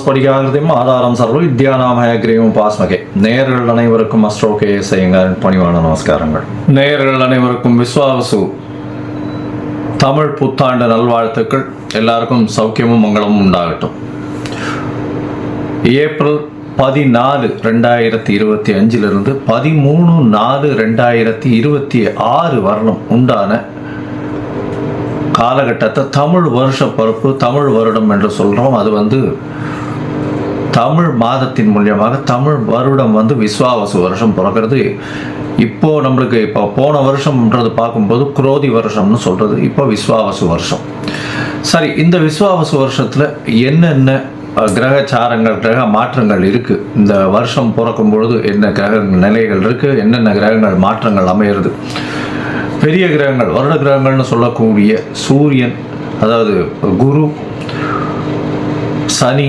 ஸ்படிகாகிருதியும் ஆதாரம் சர்வ வித்யாநாமயக்ரீவம் பாஸ்மகே நேயர்கள் அனைவருக்கும் அஸ்ட்ரோ கே பணிவான நமஸ்காரங்கள். நேயர்கள் அனைவருக்கும் விஸ்வாவசு. தமிழ் புத்தாண்டு நல்வாழ்த்துக்கள். எல்லாருக்கும் சௌக்கியமும் மங்களமும் உண்டாகட்டும். ஏப்ரல் பதினாலு ரெண்டாயிரத்தி இருபத்தி அஞ்சிலிருந்து பதிமூணு நாலு ரெண்டாயிரத்தி இருபத்தி ஆறு வருடம் உண்டான காலகட்டத்தை தமிழ் வருஷ பருப்பு தமிழ் வருடம் என்று சொல்கிறோம் அது வந்து தமிழ் மாதத்தின் மூலியமாக தமிழ் வருடம் வந்து விஸ்வாவசு வருஷம் பிறக்கிறது. இப்போ நம்மளுக்கு இப்போ போன வருஷம்ன்றது பார்க்கும்போது குரோதி வருஷம்னு சொல்கிறது இப்போ விஸ்வாவசு வருஷம். சரி இந்த விஸ்வாவசு வருஷத்தில் என்னென்ன கிரகச்சாரங்கள் கிரக மாற்றங்கள் இருக்குது இந்த வருஷம் பிறக்கும் பொழுது என்ன கிரக நிலைகள் இருக்குது என்னென்ன கிரகங்கள் மாற்றங்கள் அமையிறது? பெரிய கிரகங்கள் வருட கிரகங்கள்னு சொல்லக்கூடிய சூரியன் அதாவது குரு சனி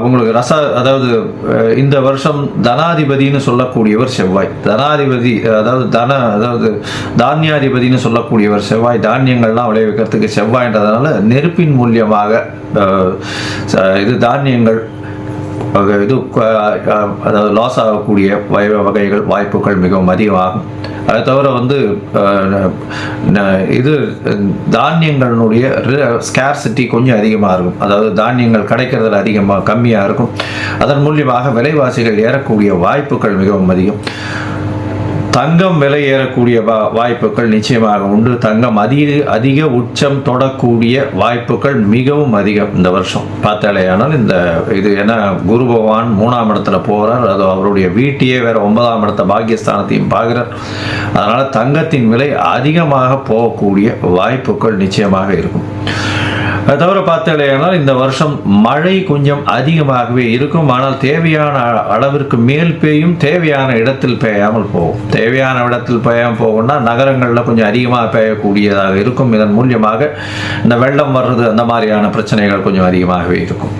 உங்களுக்கு ரச அதாவது இந்த வருஷம் தனாதிபதினு சொல்லக்கூடியவர் செவ்வாய். தனாதிபதி அதாவது தன அதாவது தானியாதிபதினு சொல்லக்கூடியவர் செவ்வாய். தானியங்கள்லாம் விளைவிக்கிறதுக்கு செவ்வாய்ன்றதுனால நெருப்பின் மூலியமாக இது தானியங்கள் இது அதாவது லாஸ் ஆகக்கூடிய வகை- வகைகள் வாய்ப்புகள் மிகவும் அதிகமாகும். அதை தவிர வந்து இது தானியங்களினுடைய ஸ்கேர்சிட்டி கொஞ்சம் அதிகமாக இருக்கும். அதாவது தானியங்கள் கிடைக்கிறதுல அதிகமாக கம்மியாக இருக்கும். அதன் மூலியமாக விலைவாசிகள் ஏறக்கூடிய வாய்ப்புகள் மிகவும் அதிகம். தங்கம் விலை ஏறக்கூடிய வா வாய்ப்புகள் நிச்சயமாக உண்டு. தங்கம் அதிக அதிக உச்சம் தொடக்கூடிய வாய்ப்புகள் மிகவும் அதிகம் இந்த வருஷம். பார்த்தாலேயானால் இந்த இது ஏன்னா குரு பகவான் மூணாம் இடத்துல போகிறார் அது அவருடைய வீட்டையே வேற ஒன்பதாம் இடத்த பாக்கியஸ்தானத்தையும் பார்க்குறார். அதனால் தங்கத்தின் விலை அதிகமாக போகக்கூடிய வாய்ப்புகள் நிச்சயமாக இருக்கும். அது தவிர பார்த்தாலேயானால் இந்த வருஷம் மழை கொஞ்சம் அதிகமாகவே இருக்கும். ஆனால் தேவையான அ- அளவிற்கு மேல் பெய்யும் தேவையான இடத்தில் பெய்யாமல் போகும். தேவையான இடத்தில் பெய்யாமல் போகும்னா நகரங்களில் கொஞ்சம் அதிகமாக பெய்யக்கூடியதாக இருக்கும். இதன் மூலியமாக இந்த வெள்ளம் வர்றது அந்த மாதிரியான பிரச்சனைகள் கொஞ்சம் அதிகமாகவே இருக்கும்.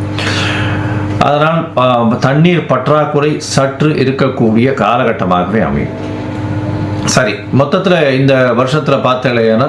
அதனால் தண்ணீர் பற்றாக்குறை சற்று இருக்கக்கூடிய காலகட்டமாகவே அமையும். சரி மொத்தத்தில் இந்த வருஷத்தில் பார்த்தலையானா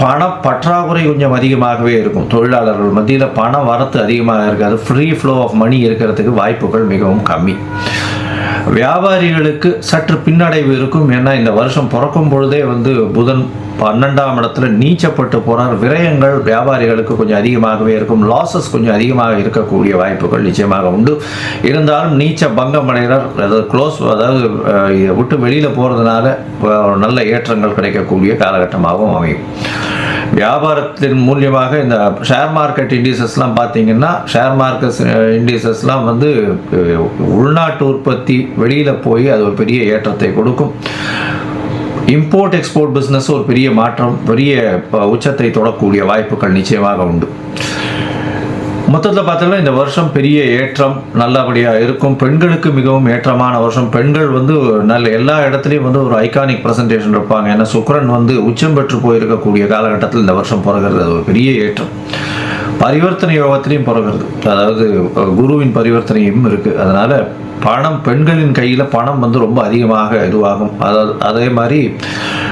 பண பற்றாக்குறை கொஞ்சம் அதிகமாகவே இருக்கும். தொழிலாளர்கள் மத்தியில் பண வரத்து அதிகமாக இருக்காது. ஃப்ரீ ஃப்ளோ ஆஃப் மணி இருக்கிறதுக்கு வாய்ப்புகள் மிகவும் கம்மி. வியாபாரிகளுக்கு சற்று பின்னடைவு இருக்கும். ஏன்னா இந்த வருஷம் பிறக்கும் பொழுதே வந்து புதன் பன்னெண்டாம் இடத்துல நீச்சப்பட்டு போனார் விரயங்கள் வியாபாரிகளுக்கு கொஞ்சம் அதிகமாகவே இருக்கும். லாசஸ் கொஞ்சம் அதிகமாக இருக்கக்கூடிய வாய்ப்புகள் நிச்சயமாக உண்டு. இருந்தாலும் நீச்ச பங்கம் அடைகிறார். அதாவது க்ளோஸ் அதாவது இதை விட்டு வெளியில் போகிறதுனால நல்ல ஏற்றங்கள் கிடைக்கக்கூடிய காலகட்டமாகவும் அமையும். வியாபாரத்தின் மூலியமாக இந்த ஷேர் மார்க்கெட் இண்டிசஸ்லாம் பார்த்தீங்கன்னா ஷேர் மார்க்கெட் இண்டிசஸ்லாம் வந்து உள்நாட்டு உற்பத்தி வெளியில் போய் அது ஒரு பெரிய ஏற்றத்தை கொடுக்கும். இம்போர்ட் எக்ஸ்போர்ட் பிஸ்னஸ் ஒரு பெரிய மாற்றம் பெரிய உச்சத்தை தொடக்கூடிய வாய்ப்புகள் நிச்சயமாக உண்டு. மொத்தத்தில் பார்த்தோம்னா இந்த வருஷம் பெரிய ஏற்றம் நல்லபடியாக இருக்கும். பெண்களுக்கு மிகவும் ஏற்றமான வருஷம். பெண்கள் வந்து நல்ல எல்லா இடத்துலையும் வந்து ஒரு ஐகானிக் ப்ரெசன்டேஷன் இருப்பாங்க. ஏன்னா சுக்கரன் வந்து உச்சம் பெற்று போயிருக்கக்கூடிய காலகட்டத்தில் இந்த வருஷம் பிறகுறது ஒரு பெரிய ஏற்றம். பரிவர்த்தனை யோகத்திலையும் பிறகுறது அதாவது குருவின் பரிவர்த்தனையும் இருக்குது அதனால் பணம் பெண்களின் கையில் பணம் வந்து ரொம்ப அதிகமாக இதுவாகும். அதாவது அதே மாதிரி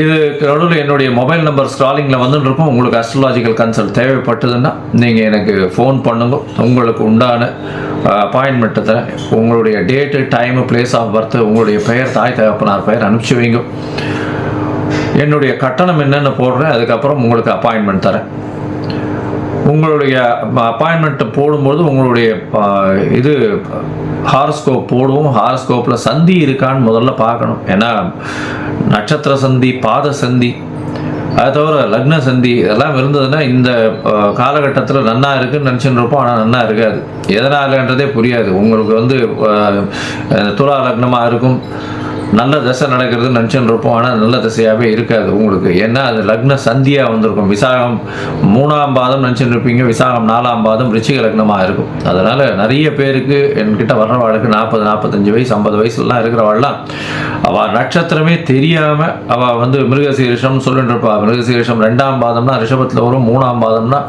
இது நடுவில் என்னுடைய மொபைல் நம்பர் ஸ்டாலிங்கில் வந்துட்டு உங்களுக்கு அஸ்ட்ராலாஜிக்கல் கன்சல்ட் தேவைப்பட்டதுன்னா நீங்கள் எனக்கு ஃபோன் பண்ணுங்க. உங்களுக்கு உண்டான அப்பாயின்மெண்ட்டை தரேன். உங்களுடைய date time place of birth உங்களுடைய பெயர் தாய் தகப்பனார் பெயர் அனுப்பிச்சி வைங்க. என்னுடைய கட்டணம் என்னென்னு போடுறேன். அதுக்கப்புறம் உங்களுக்கு அப்பாயின்மெண்ட் தரேன். உங்களுடைய அப்பாயின்மெண்ட்டை போடும்போது உங்களுடைய இது ஹாரஸ்கோப் போடுவோம். ஹாரஸ்கோப்பில் சந்தி இருக்கான்னு முதல்ல பார்க்கணும். ஏன்னா நட்சத்திர சந்தி பாத சந்தி அது தவிர லக்ன சந்தி இதெல்லாம் இருந்ததுன்னா இந்த காலகட்டத்தில் நன்னா இருக்குன்னு நினச்சிட்டு இருப்போம் ஆனால் நன்னா இருக்காது. எதனாலன்றதே புரியாது. உங்களுக்கு வந்து துலா லக்னமாக இருக்கும். நல்ல தசை நடக்கிறது நினச்சிட்டு இருப்போம் ஆனால் நல்ல தசையாகவே இருக்காது உங்களுக்கு. ஏன்னா அது லக்ன சந்தியாக வந்திருக்கும். விசாகம் மூணாம் பாதம் நினச்சிட்டு இருப்பீங்க விசாகம் நாலாம் பாதம் ரிச்சிக லக்னமாக இருக்கும். அதனால் நிறைய பேருக்கு என்கிட்ட வர்றவாளுக்கு நாற்பது நாற்பத்தஞ்சு வயசு ஐம்பது வயசுலாம் இருக்கிறவாள்லாம் அவள் நட்சத்திரமே தெரியாமல் அவள் வந்து மிருகசீரிஷம் சொல்லிட்டு இருப்பாள் மிருகசீரிஷம் ரெண்டாம் பாதம்னா ரிஷபத்தில் வரும். மூணாம் பாதம்னா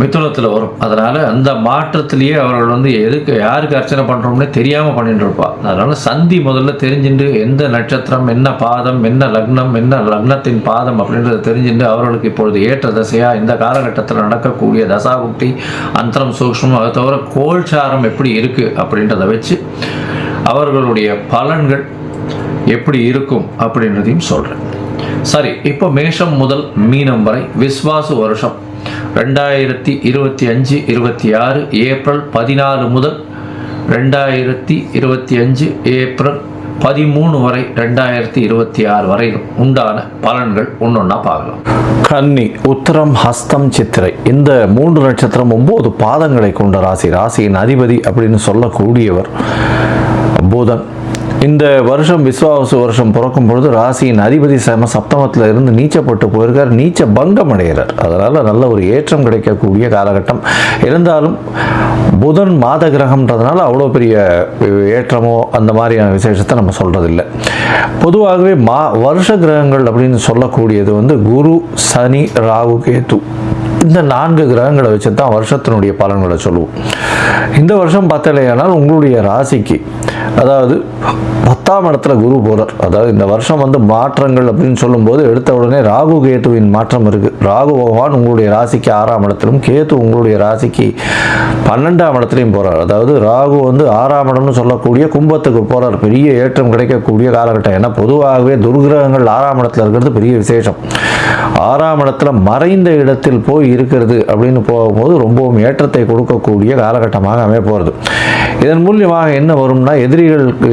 மிதுனத்தில் வரும். அதனால் அந்த மாற்றத்திலேயே அவர்கள் வந்து எதுக்கு யாருக்கு அர்ச்சனை பண்ணுறோம்னே தெரியாமல் பண்ணிட்டு இருப்பா அதனால் சந்தி முதல்ல தெரிஞ்சுட்டு எந்த நட்சத்திரம் என்ன பாதம் என்ன லக்னம் என்ன லக்னத்தின் பாதம் அப்படின்றத தெரிஞ்சுட்டு அவர்களுக்கு இப்பொழுது ஏற்ற தசையாக இந்த காலகட்டத்தில் நடக்கக்கூடிய தசாபுக்தி அந்தரம் சூக்ஷ்மம் அதை தவிர கோல்சாரம் எப்படி இருக்குது அப்படின்றத வச்சு அவர்களுடைய பலன்கள் எப்படி இருக்கும் அப்படின்றதையும் சொல்கிறேன் சரி இப்போ மேஷம் முதல் மீனம் வரை விஸ்வாசு வருஷம். ரெண்டாயிரத்தி இருபத்தி அஞ்சு இருபத்தி ஆறு ஏப்ரல் பதினாலு முதல் ரெண்டாயிரத்தி இருபத்தி அஞ்சு ஏப்ரல் பதிமூணு வரை ரெண்டாயிரத்தி இருபத்தி ஆறு வரையிலும் உண்டான பலன்கள் ஒன்றொன்னா பார்க்கலாம். கன்னி உத்தரம் ஹஸ்தம் சித்திரை. இந்த மூன்று நட்சத்திரம் ஒன்பது பாதங்களை கொண்ட ராசி. ராசியின் அதிபதி அப்படின்னு சொல்லக்கூடியவர் புதன். இந்த வருஷம் விஸ்வாவசு வருஷம் பிறக்கும் பொழுது ராசியின் அதிபதி சம சப்தமத்தில் இருந்து நீச்சப்பட்டு போயிருக்கார். நீச்ச பங்கம் அடைகிறார் அதனால் நல்ல ஒரு ஏற்றம் கிடைக்கக்கூடிய காலகட்டம். இருந்தாலும் புதன் மாத கிரகம்ன்றதுனால அவ்வளோ பெரிய ஏற்றமோ அந்த மாதிரியான விசேஷத்தை நம்ம சொல்கிறதில்ல பொதுவாகவே மா வருஷ கிரகங்கள் அப்படின்னு சொல்லக்கூடியது வந்து குரு சனி ராகு கேது. இந்த நான்கு கிரகங்களை வச்சு தான் வருஷத்தினுடைய பலன்களை சொல்லுவோம். இந்த வருஷம் பார்த்தலையானால் உங்களுடைய ராசிக்கு அதாவது பத்தாம் இடத்துல குரு போகிறார் அதாவது இந்த வருஷம் வந்து மாற்றங்கள் அப்படின்னு சொல்லும்போது எடுத்த உடனே ராகு கேத்துவின் மாற்றம் இருக்குது ராகு பகவான் உங்களுடைய ராசிக்கு ஆறாம் இடத்திலும் கேத்து உங்களுடைய ராசிக்கு பன்னெண்டாம் இடத்துலையும் போகிறார் அதாவது ராகு வந்து ஆறாம் இடம்னு சொல்லக்கூடிய கும்பத்துக்கு போகிறார் பெரிய ஏற்றம் கிடைக்கக்கூடிய காலகட்டம். ஏன்னா பொதுவாகவே துர்கிரகங்கள் ஆறாம் இடத்துல இருக்கிறது பெரிய விசேஷம். ஆறாம் இடத்துல மறைந்த இடத்தில் போய் இருக்கிறது அப்படின்னு போகும்போது ரொம்பவும் ஏற்றத்தை கொடுக்கக்கூடிய காலகட்டமாக அமைய போகிறது இதன் மூலியமாக என்ன வரும்னா எதிரிகளுக்கு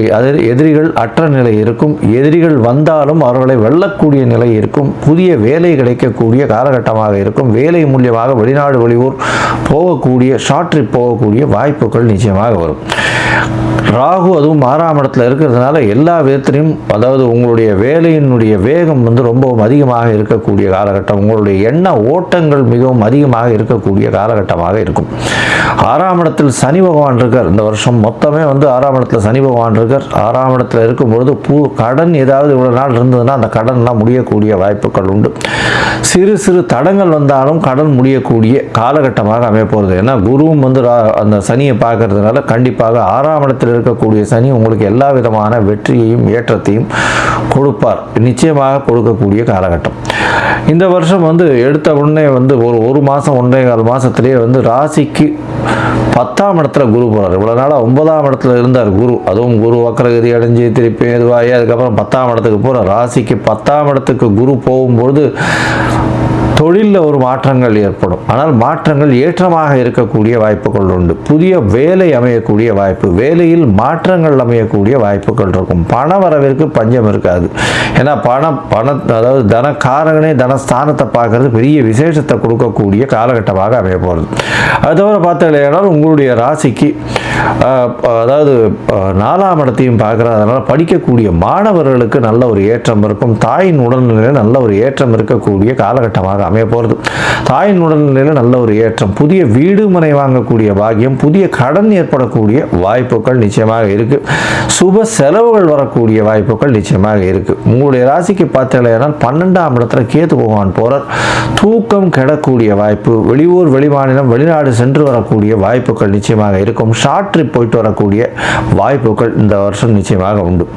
எதிரிகள் அற்ற நிலை இருக்கும் எதிரிகள் வந்தாலும் அவர்களை வெல்லக்கூடிய நிலை இருக்கும் புதிய வேலை கிடைக்கக்கூடிய காலகட்டமாக இருக்கும் வேலை மூலியமாக வெளிநாடு வெளியூர் போகக்கூடிய ஷார்ட் ட்ரிப் போகக்கூடிய வாய்ப்புகள் நிச்சயமாக வரும். ராகு அதுவும் ஆறாம் இடத்துல இருக்கிறதுனால எல்லா விதத்திலையும் அதாவது உங்களுடைய வேலையினுடைய வேகம் வந்து ரொம்பவும் அதிகமாக இருக்கக்கூடிய காலகட்டம். உங்களுடைய எண்ண ஓட்டங்கள் மிகவும் அதிகமாக இருக்கக்கூடிய காலகட்டமாக இருக்கும். ஆறாம் இடத்தில் சனி பகவான் இருக்கார். இந்த வருஷம் மொத்தமே வந்து ஆறாம் இடத்துல சனி பகவான் இருக்கார். ஆறாம் இடத்துல இருக்கும்பொழுது பூ கடன் ஏதாவது இவ்வளோ நாள் இருந்ததுன்னா அந்த கடன்லாம் முடியக்கூடிய வாய்ப்புகள் உண்டு. சிறு சிறு தடங்கள் வந்தாலும் கடன் முடியக்கூடிய காலகட்டமாக அமைய போகிறது ஏன்னா குருவும் வந்து ரா- அந்த சனியை பார்க்கறதுனால கண்டிப்பாக ஆறாம் இடத்தில் இருக்கக்கூடிய சனி உங்களுக்கு எல்லா விதமான வெற்றியையும் ஏற்றத்தையும் கொடுப்பார். நிச்சயமாக கொடுக்கக்கூடிய காலகட்டம். இந்த வருஷம் வந்து எடுத்த உடனே வந்து ஒரு ஒரு மாதம் ஒன்றே கால் மாதத்துலேயே வந்து ராசிக்கு பத்தாம் இடத்துல குரு போகிறார் இவ்வளோ நாளாக ஒன்பதாம் இடத்துல இருந்தார் குரு. அதுவும் குரு வக்கரகதி அடைஞ்சு திருப்பி எதுவாகி அதுக்கப்புறம் பத்தாம் இடத்துக்கு போகிறார் ராசிக்கு பத்தாம் இடத்துக்கு குரு போகும்பொழுது தொழிலில் ஒரு மாற்றங்கள் ஏற்படும். ஆனால் மாற்றங்கள் ஏற்றமாக இருக்கக்கூடிய வாய்ப்புகள் உண்டு. புதிய வேலை அமையக்கூடிய வாய்ப்பு வேலையில் மாற்றங்கள் அமையக்கூடிய வாய்ப்புகள் இருக்கும். பண வரவிற்கு பஞ்சம் இருக்காது. ஏன்னா பணம் பண அதாவது தனக்காரகனே தனஸ்தானத்தை பார்க்கறது பெரிய விசேஷத்தை கொடுக்கக்கூடிய காலகட்டமாக அமைய போகிறது அது தவிர பார்த்தீங்கன்னா உங்களுடைய ராசிக்கு அதாவது நாலாம் இடத்தையும் பார்க்குறதுனால படிக்கக்கூடிய மாணவர்களுக்கு நல்ல ஒரு ஏற்றம் இருக்கும். தாயின் உடல்நிலையில் நல்ல ஒரு ஏற்றம் இருக்கக்கூடிய காலகட்டமாக அமைய போகிறது தாயின் உடல்நிலையில் நல்ல ஒரு ஏற்றம் புதிய வீடு மனை வாங்கக்கூடிய பாகியம் புதிய கடன் ஏற்படக்கூடிய வாய்ப்புகள் நிச்சயமாக இருக்கு. சுப செலவுகள் வரக்கூடிய வாய்ப்புகள் நிச்சயமாக இருக்கு. உங்களுடைய ராசிக்கு பார்த்தீங்கன்னா பன்னெண்டாம் இடத்துல கேத்து பகவான் போறார். தூக்கம் கெடக்கூடிய வாய்ப்பு வெளியூர் வெளிமாநிலம் வெளிநாடு சென்று வரக்கூடிய வாய்ப்புகள் நிச்சயமாக இருக்கும். ஷார்ட் ட்ரிப் போயிட்டு வரக்கூடிய வாய்ப்புகள் இந்த வருஷம் நிச்சயமாக உண்டு.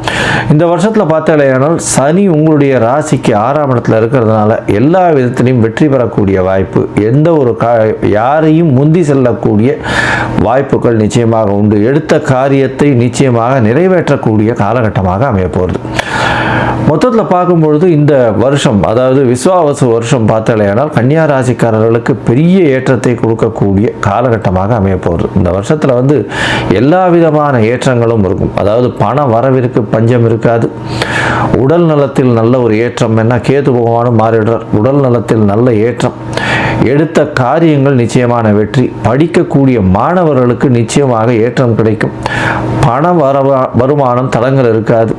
இந்த வருஷத்தில் பார்த்தீங்கன்னா சனி உங்களுடைய ராசிக்கு ஆறாம் இடத்துல இருக்கிறதுனால எல்லா விதத்திலையும் வெற்றி பெறக்கூடிய வாய்ப்பு எந்த ஒரு கா யாரையும் முந்தி செல்லக்கூடிய வாய்ப்புகள் நிச்சயமாக உண்டு. எடுத்த காரியத்தை நிச்சயமாக நிறைவேற்றக்கூடிய காலகட்டமாக அமைய போகிறது மொத்தத்தில் பார்க்கும்பொழுது இந்த வருஷம் அதாவது விஸ்வாவசு வருஷம் பார்த்தாலேயானால் கன்னியா ராசிக்காரர்களுக்கு பெரிய ஏற்றத்தை கொடுக்கக்கூடிய காலகட்டமாக அமைய போகிறது இந்த வருஷத்தில் வந்து எல்லா விதமான ஏற்றங்களும் இருக்கும். அதாவது பண வரவிற்கு பஞ்சம் இருக்காது. உடல் நலத்தில் நல்ல ஒரு ஏற்றம் என்ன? கேது பகவானும் மாறிடுறார். உடல் நலத்தில் நல்ல ஏற்றம். எடுத்த காரியங்கள் நிச்சயமான வெற்றி. படிக்கக்கூடிய மாணவர்களுக்கு நிச்சயமாக ஏற்றம் கிடைக்கும். பண வரவா வருமானம் தடங்கள் இருக்காது.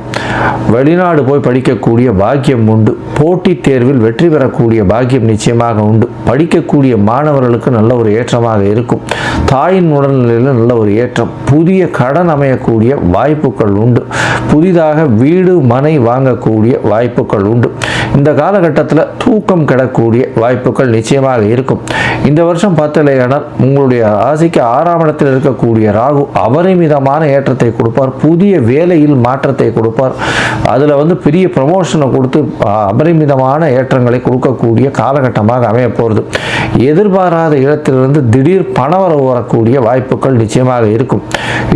வெளிநாடு போய் படிக்கக்கூடிய பாக்கியம் உண்டு. போட்டித் தேர்வில் வெற்றி பெறக்கூடிய பாக்கியம் நிச்சயமாக உண்டு. படிக்கக்கூடிய மாணவர்களுக்கு நல்ல ஒரு ஏற்றமாக இருக்கும். தாயின் உடல்நிலையில் நல்ல ஒரு ஏற்றம். புதிய கடன் அமையக்கூடிய வாய்ப்புகள் உண்டு. புதிதாக வீடு மனை வாங்கக்கூடிய வாய்ப்புகள் உண்டு. இந்த காலகட்டத்தில் தூக்கம் கிடக்கூடிய வாய்ப்புகள் நிச்சயமாக இருக்கும். இந்த வருஷம் பார்த்தலையானால் உங்களுடைய ராசிக்கு ஆறாம் இடத்தில் இருக்கக்கூடிய ராகு அபரிமிதமான ஏற்றத்தை கொடுப்பார். புதிய வேலையில் மாற்றத்தை கொடுப்பார். அதில் வந்து பெரிய ப்ரமோஷனை கொடுத்து அபரிமிதமான ஏற்றங்களை கொடுக்கக்கூடிய காலகட்டமாக அமைய போகிறது எதிர்பாராத இடத்திலிருந்து திடீர் பணவரவு வரக்கூடிய வாய்ப்புகள் நிச்சயமாக இருக்கும்.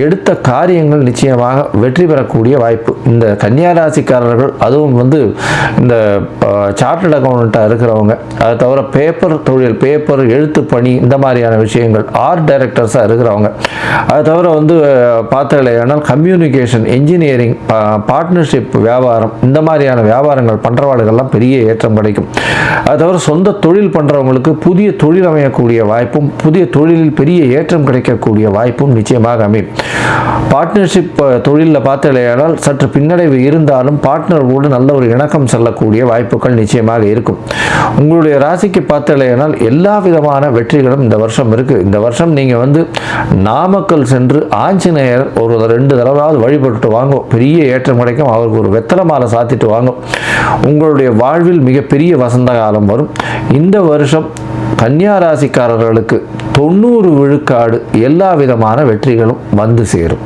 எடுத்த காரியங்கள் நிச்சயமாக வெற்றி பெறக்கூடிய வாய்ப்பு. இந்த கன்னியாராசிக்காரர்கள் அதுவும் வந்து இந்த சார்ட்டட் அக்கௌண்ட்டாக இருக்கிறவங்க. அதை தவிர பேப்பர் தொழில் பேப்பர் எழுத்து பணி இந்த மாதிரியான விஷயங்கள் ஆர்ட் டைரக்டர்ஸாக இருக்கிறவங்க. அதை தவிர வந்து பார்த்தலையானால் கம்யூனிகேஷன் இன்ஜினியரிங் பார்ட்னர்ஷிப் வியாபாரம் இந்த மாதிரியான வியாபாரங்கள் பண்ணுறவாளுகள்லாம் பெரிய ஏற்றம் கிடைக்கும். அது தவிர சொந்த தொழில் பண்ணுறவங்களுக்கு புதிய தொழில் அமையக்கூடிய வாய்ப்பும் புதிய தொழிலில் பெரிய ஏற்றம் கிடைக்கக்கூடிய வாய்ப்பும் நிச்சயமாக அமையும். பார்ட்னர்ஷிப் தொழிலில் பார்த்தலையானால் சற்று பின்னடைவு இருந்தாலும் பார்ட்னரோடு நல்ல ஒரு இணக்கம் செல்லக்கூடிய வாய்ப்புகள் நிச்சயமாக இருக்கும். உங்களுடைய ராசிக்கு பார்த்தலையானால் எல்லா விதமான வெற்றிகளும் இந்த வருஷம் இருக்குது இந்த வருஷம் நீங்கள் வந்து நாமக்கல் சென்று ஆஞ்சநேயர் ஒரு ரெண்டு தடவையாவது வழிபட்டு வாங்கும் பெரிய ஏற்றம் கிடைக்கும். அவருக்கு ஒரு வெத்தலை மாலை சாத்திட்டு வாங்கும் உங்களுடைய வாழ்வில் மிகப்பெரிய வசந்த காலம் வரும். இந்த வருஷம் கன்னியா ராசிக்காரர்களுக்கு தொண்ணூறு விழுக்காடு எல்லா விதமான வெற்றிகளும் வந்து சேரும்.